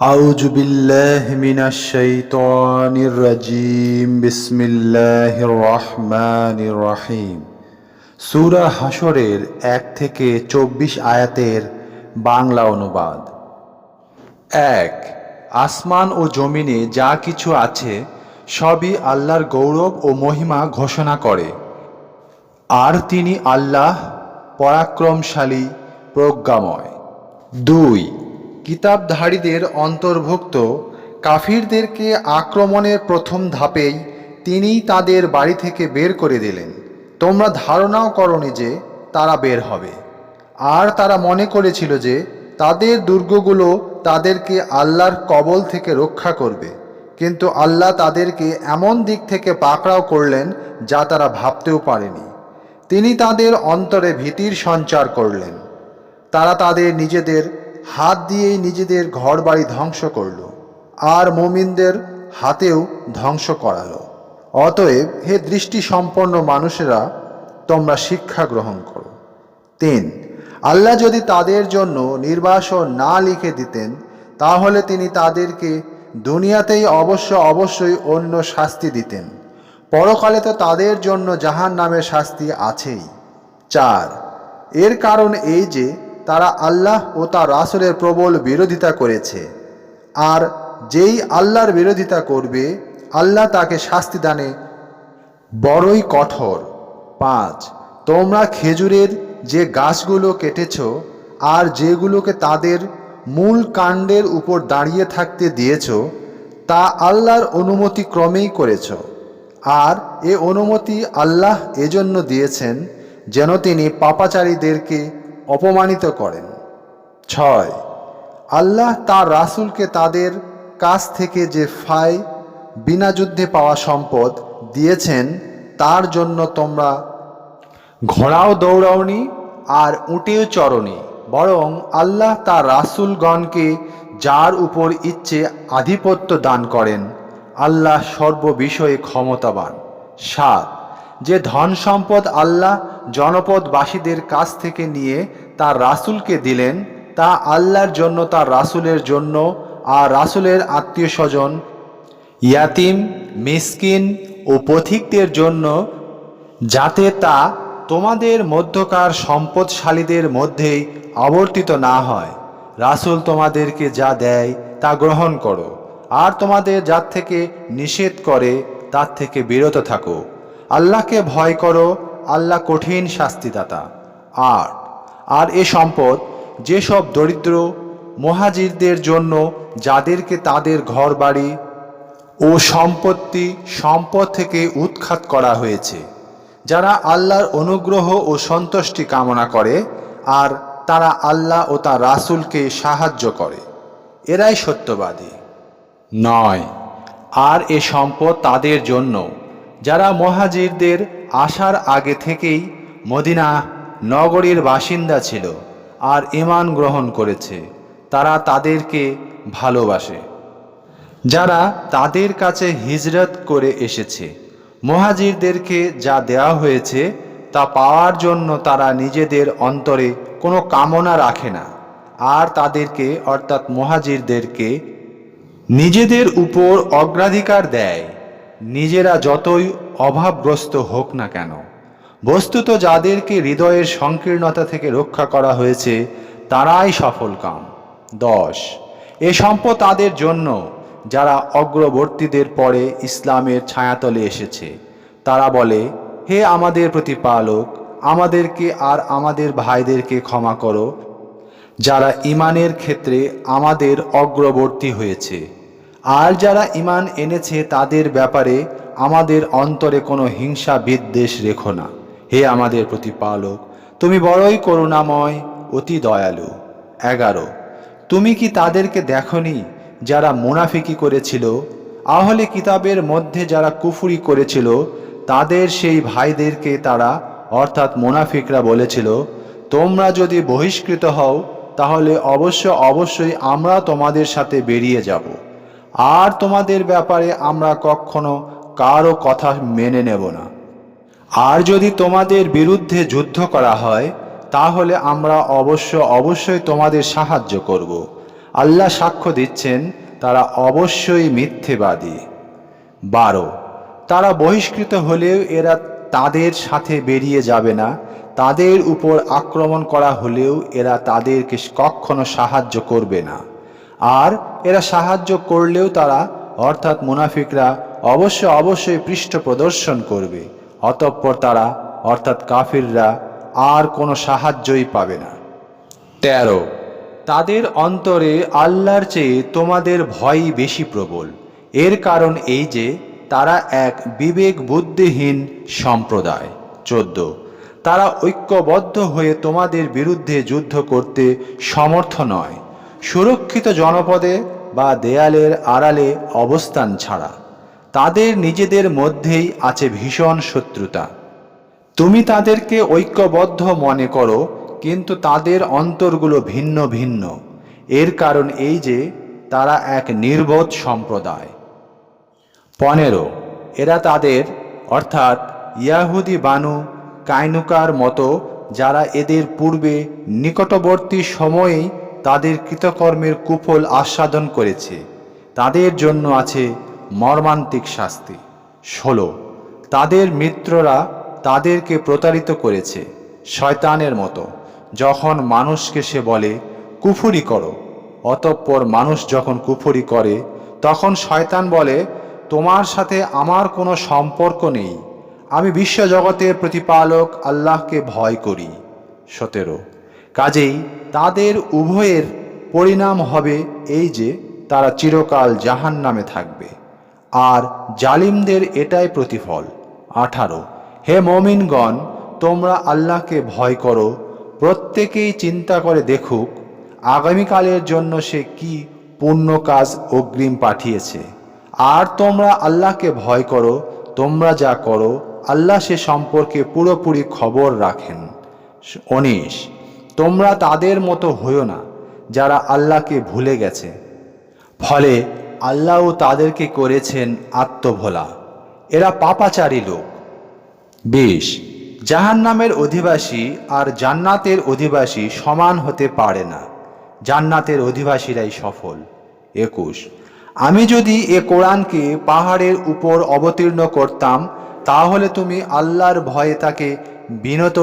أعوذ بالله من الشيطان الرجيم بسم الله الرحمن الرحيم সূরা হাসরের এক থেকে চব্বিশ আয়াতের বাংলা অনুবাদ এক আসমান ও জমিনে যা কিছু আছে সবই আল্লাহর গৌরব ও মহিমা ঘোষণা করে আর তিনি আল্লাহ পরাক্রমশালী প্রজ্ঞাময় দুই কিতাবধারীদের অন্তর্ভুক্ত। কাফিরদেরকে আক্রমণের প্রথম ধাপেই তিনিই তাদের বাড়ি থেকে বের করে দিলেন। তোমরা ধারণাও করনি যে তারা বের হবে। আর তারা মনে করেছিল যে তাদের দুর্গগুলো তাদেরকে আল্লাহর কবল থেকে রক্ষা করবে। কিন্তু আল্লাহ তাদেরকে এমন দিক থেকে পাকড়াও করলেন যা তারা ভাবতেও পারেনি। তিনি তাদের অন্তরে ভীতির সঞ্চার করলেন। তারা তাদের নিজেদের হাত দিয়েই নিজেদের ঘরবাড়ি ধ্বংস করল, আর মুমিনদের হাতেও ধ্বংস করালো। অতএব হে দৃষ্টি সম্পন্ন মানুষেরা, তোমরা শিক্ষা গ্রহণ করো। তিন, আল্লাহ যদি তাদের জন্য নির্বাসন না লিখে দিতেন, তাহলে তিনি তাদেরকে দুনিয়াতেই অবশ্য অবশ্যই অন্য শাস্তি দিতেন। পরকালে তো তাদের জন্য জাহান নামের শাস্তি আছেই। চার, এর কারণ এই যে তারা আল্লাহ ও তার রাসুলের প্রবল বিরোধিতা করেছে। আর যেই আল্লাহর বিরোধিতা করবে, আল্লাহ তাকে শাস্তি দানে। বড়ই কঠোর। পাঁচ, তোমরা খেজুরের যে গাছগুলো কেটেছ আর যেগুলোকে তাদের মূল কাণ্ডের উপর দাঁড়িয়ে থাকতে দিয়েছ, তা আল্লাহর অনুমতি ক্রমেই করেছ। আর এ অনুমতি আল্লাহ এজন্য দিয়েছেন, যেন তিনি পাপাচারীদেরকে অপমানিত করেন। ছয়, আল্লাহ তার রাসূলকে তাদের কাছ থেকে যে ফাই বিনা যুদ্ধে পাওয়া সম্পদ দিয়েছেন, তার জন্য তোমরা ঘোড়াও দৌড়াওনি আর উটেও চরনি বরং আল্লাহ তার রাসূলগণকে যার উপর ইচ্ছে আধিপত্য দান করেন, আল্লাহ সর্ববিষয়ে ক্ষমতাবান। সাত, যে ধন সম্পদ আল্লাহ জনপদবাসীদের কাছ থেকে নিয়ে তার রাসূলকে দিলেন, তা আল্লাহর জন্য, তার রাসূলের জন্য, আর রাসূলের আত্মীয় স্বজন ইয়াতিম, মিসকিন ও পথিকদের জন্য, যাতে তা তোমাদের মধ্যকার সম্পদশালীদের মধ্যেই আবর্তিত না হয়। রাসূল তোমাদেরকে যা দেয়, তা গ্রহণ করো। আর তোমাদের যার থেকে নিষেধ করে, তার থেকে বিরত থাকো। আল্লাহকে ভয় করো, আল্লাহ কঠিন শাস্তিদাতা। আর আর এ সম্পদ যেসব দরিদ্র মহাজিরদের জন্য যাদেরকে তাদের ঘর বাড়ি ও সম্পত্তি সম্পদ থেকে উৎখাত করা হয়েছে, যারা আল্লাহর অনুগ্রহ ও সন্তুষ্টি কামনা করে আর তারা আল্লাহ ও তার রাসূলকে সাহায্য করে। এরাই সত্যবাদী। নয়, আর এ সম্পদ তাদের জন্য, যারা মহাজিরদের আসার আগে থেকেই মদিনা নগরীর বাসিন্দা ছিল আর ইমান গ্রহণ করেছে। তারা তাদেরকে ভালোবাসে। যারা তাদের কাছে হিজরত করে এসেছে, মহাজিরদেরকে যা দেওয়া হয়েছে তা পাওয়ার জন্য তারা নিজেদের অন্তরে কোনো কামনা রাখে না। আর তাদেরকে, অর্থাৎ মহাজিরদেরকে, নিজেদের উপর অগ্রাধিকার দেয়। নিজেরা যতই অভাবগ্রস্ত হোক না কেন বস্তুত যাদেরকে হৃদয়ের সংকীর্ণতা থেকে রক্ষা করা হয়েছে, তারাই সফল কাম। দশ, এ সম্পদ তাদের জন্য, যারা অগ্রবর্তীদের পরে ইসলামের ছায়াতলে এসেছে। তারা বলে, হে আমাদের প্রতিপালক, আমাদেরকে আর আমাদের ভাইদেরকে ক্ষমা করো, যারা ইমানের ক্ষেত্রে আমাদের অগ্রবর্তী হয়েছে। আর যারা ইমান এনেছে তাদের ব্যাপারে আমাদের অন্তরে কোনো হিংসা বিদ্বেষ রেখো না। হে আমাদের প্রতিপালক, তুমি বড়ই করুণাময়, অতি দয়ালু। এগারো, তুমি কি তাদেরকে দেখনি যারা মুনাফিকি করেছিল? আহলে কিতাবের মধ্যে যারা কুফুরি করেছিল, তাদের সেই ভাইদেরকে তারা, অর্থাৎ মোনাফিকরা বলেছিল, তোমরা যদি বহিষ্কৃত হও, তাহলে অবশ্য অবশ্যই আমরা তোমাদের সাথে বেরিয়ে যাব। আর তোমাদের ব্যাপারে আমরা কখনো কারও কথা মেনে নেব না। আর যদি তোমাদের বিরুদ্ধে যুদ্ধ করা হয়, তাহলে আমরা অবশ্য অবশ্যই তোমাদের সাহায্য করব। আল্লাহ সাক্ষ্য দিচ্ছেন, তারা অবশ্যই মিথ্যেবাদী। বারো, তারা বহিষ্কৃত হলেও এরা তাদের সাথে বেরিয়ে যাবে না। তাদের উপর আক্রমণ করা হলেও এরা তাদেরকে কখনো সাহায্য করবে না। আর এরা সাহায্য করলেও তারা, অর্থাৎ মুনাফিকরা, অবশ্য অবশ্যই পৃষ্ঠ প্রদর্শন করবে। অতঃপর তারা, অর্থাৎ কাফিররা, আর কোনো সাহায্যই পাবে না। তেরো, তাদের অন্তরে আল্লাহর চেয়ে তোমাদের ভয়ই বেশি প্রবল। এর কারণ এই যে, তারা এক বিবেক বুদ্ধিহীন সম্প্রদায়। চোদ্দ, তারা ঐক্যবদ্ধ হয়ে তোমাদের বিরুদ্ধে যুদ্ধ করতে সমর্থ নয়। সুরক্ষিত জনপদে বা দেয়ালের আড়ালে অবস্থান ছাড়া। তাদের নিজেদের মধ্যেই আছে ভীষণ শত্রুতা। তুমি তাদেরকে ঐক্যবদ্ধ মনে করো, কিন্তু তাদের অন্তরগুলো ভিন্ন ভিন্ন। এর কারণ এই যে, তারা এক নির্বোধ সম্প্রদায়। পনেরো, এরা তাদের, অর্থাৎ ইয়াহুদি বানু কাইনুকার মতো, যারা এদের পূর্বে নিকটবর্তী সময়েই তাদের কৃতকর্মের কুফল আস্বাদন করেছে। তাদের জন্য আছে মর্মান্তিক শাস্তি। ষোলো। তাদের মিত্ররা তাদেরকে প্রতারিত করেছে শয়তানের মতো। যখন মানুষকে সে বলে, কুফুরি করো। অতঃপর মানুষ যখন কুফুরি করে, তখন শয়তান বলে, তোমার সাথে আমার কোনো সম্পর্ক নেই। আমি বিশ্বজগতের প্রতিপালক আল্লাহকে ভয় করি। সতেরো। কাজেই তাদের উভয়ের পরিণাম হবে এই যে, তারা চিরকাল জাহান নামে থাকবে। আর জালিমদের এটাই প্রতিফল। আঠারো, হে মমিনগণ, তোমরা আল্লাহকে ভয় করো, প্রত্যেকেই চিন্তা করে দেখুক, আগামীকালের জন্য সে কি পূর্ণ কাজ অগ্রিম পাঠিয়েছে। আর তোমরা আল্লাহকে ভয় করো, তোমরা যা করো, আল্লাহ সে সম্পর্কে পুরোপুরি খবর রাখেন। উনিশ, তোমরা তাদের মতো হইও না, যারা আল্লাহকে ভুলে গেছে। ফলে আল্লাহও তাদেরকে করেছেন আত্মভোলা। এরা পাপাচারী লোক। বিশ, জাহান্নামের অধিবাসী আর জান্নাতের অধিবাসী সমান হতে পারে না। জান্নাতের অধিবাসীরাই সফল। একুশ, আমি যদি এ কোরআনকে পাহাড়ের উপর অবতীর্ণ করতাম, তাহলে তুমি আল্লাহর ভয়ে তাকে বিনত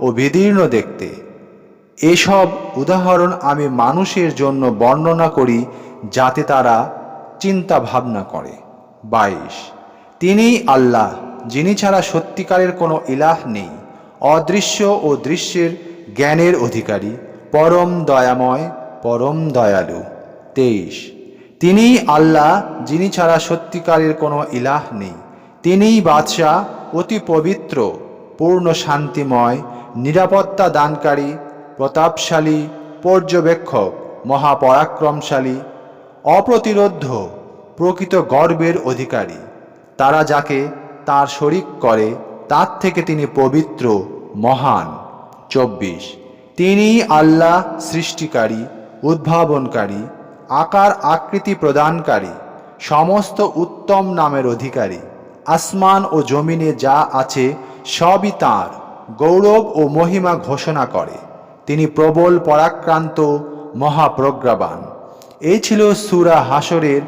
ও বিদীর্ণ দেখতে। এসব উদাহরণ আমি মানুষের জন্য বর্ণনা করি যাতে তারা চিন্তা ভাবনা করে। বাইশ। তিনিই আল্লাহ, যিনি ছাড়া সত্যিকারের কোনো ইলাহ নেই, অদৃশ্য ও দৃশ্যের জ্ঞানের অধিকারী, পরম দয়াময়, পরম দয়ালু। তেইশ। তিনিই আল্লাহ, যিনি ছাড়া সত্যিকারের কোনো ইলাহ নেই, তিনিই বাদশাহ, অতি পবিত্র, পূর্ণ শান্তিময়, নিরাপত্তা দানকারী, প্রতাপশালী, পর্যবেক্ষক, মহাপরাক্রমশালী অপ্রতিরোধ্য প্রকৃত গর্বের অধিকারী। তারা যাকে তার শরিক করে, তার থেকে তিনি পবিত্র, মহান। চব্বিশ। তিনি আল্লাহ সৃষ্টিকারী, উদ্ভাবনকারী, আকার আকৃতি প্রদানকারী, সমস্ত উত্তম নামের অধিকারী। আসমান ও জমিনে যা আছে, সবই তাঁর। গৌরব ও মহিমা ঘোষণা করে। তিনি প্রবল পরাক্রান্ত, মহাপ্রজ্ঞাবান। এই ছিল সুরা হাসরের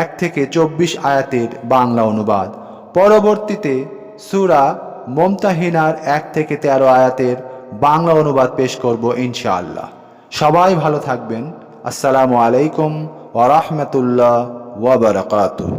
এক থেকে চব্বিশ আয়াতের বাংলা অনুবাদ। পরবর্তীতে সুরা মমতাহিনার এক থেকে তেরো আয়াতের বাংলা অনুবাদ পেশ করব ইনশাআল্লাহ। সবাই ভালো থাকবেন। আসসালামু আলাইকুম ওরহমতুল্লাহ ওবরাকাতুহ